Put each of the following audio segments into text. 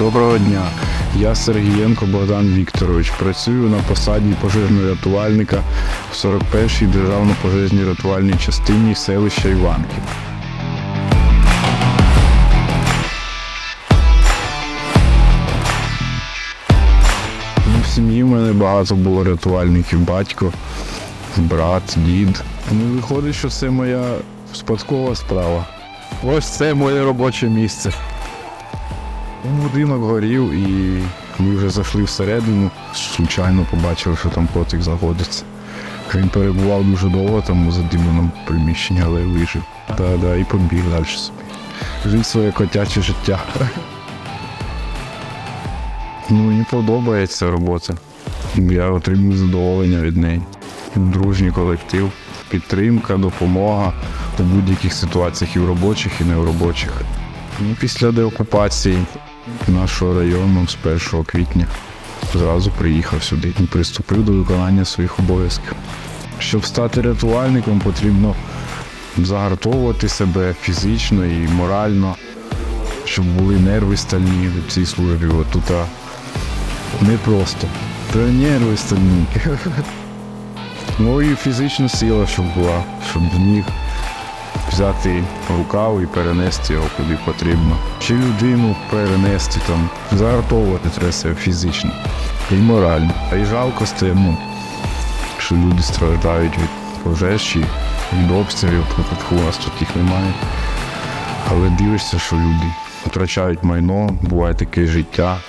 Доброго дня. Я Сергієнко Богдан Вікторович. Працюю на посаді пожежного рятувальника в 41-й державно-пожежній рятувальній частині селища Іванків. Ну, В сім'ї в мене багато було рятувальників, батько, брат, дід. Ну, виходить, що це моя спадкова справа. Ось це моє робоче місце. Будинок горів і ми вже зайшли всередину, случайно побачили, що там потік знаходиться. Він перебував дуже довго там у задимленому приміщенні, але вижив. Та, да, і побіг далі собі. Жив своє котяче життя. Ну, мені подобається робота. Я отримую задоволення від неї. Дружній колектив, підтримка, допомога у будь-яких ситуаціях і в робочих, і не в робочих. Ну, після деокупації нашого району з 1 квітня зразу приїхав сюди і приступив до виконання своїх обов'язків. Щоб стати рятувальником, потрібно загартовувати себе фізично і морально, щоб були нерви стальні в цій службі. Тут не просто. Та нерви стальні. Ну і фізична сила, щоб була, щоб зміг взяти рукав і перенести його куди потрібно. Чи людину перенести там, загартовувати треба себе фізично і морально. А й жалко стає, ну, що люди страждають від пожежі, від обстрілів, у нас тут їх немає. Але дивишся, що люди втрачають майно, буває таке життя.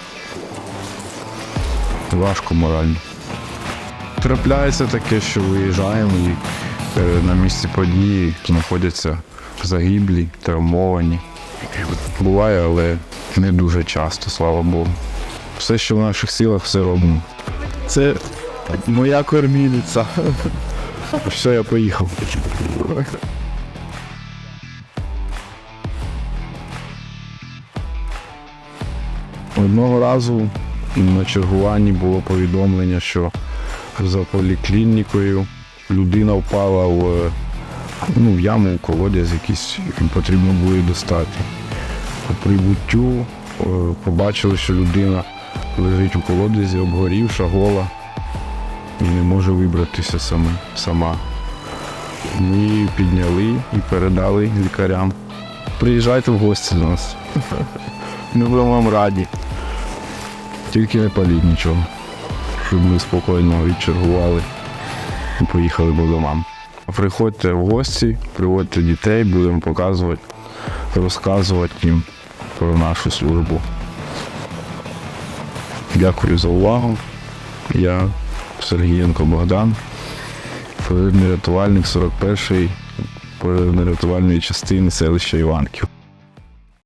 Важко морально. Трапляється таке, що виїжджаємо і на місці події знаходяться загиблі, травмовані. Буває, але не дуже часто, слава Богу. Все, що в наших силах, все робимо. Це моя кормілиця. Все, я поїхав. Одного разу на чергуванні було повідомлення, що за поліклінікою людина впала в, ну, в яму, в колодязь якийсь, і потрібно було її достати. По прибуттю е, побачили, що людина лежить у колодязі, обгорівша, гола і не може вибратися сама. Ми її підняли і передали лікарям. Приїжджайте в гості до нас. Ми будемо вам раді. Тільки не паліть нічого щоб ми спокійно відчергували поїхали по домам. Приходьте в гості, приводьте дітей, будемо показувати, розказувати їм про нашу службу. Дякую за увагу. Я Сергієнко Богдан, пожежний рятувальник 41-ї пожежно-рятувальної частини селища Іванків.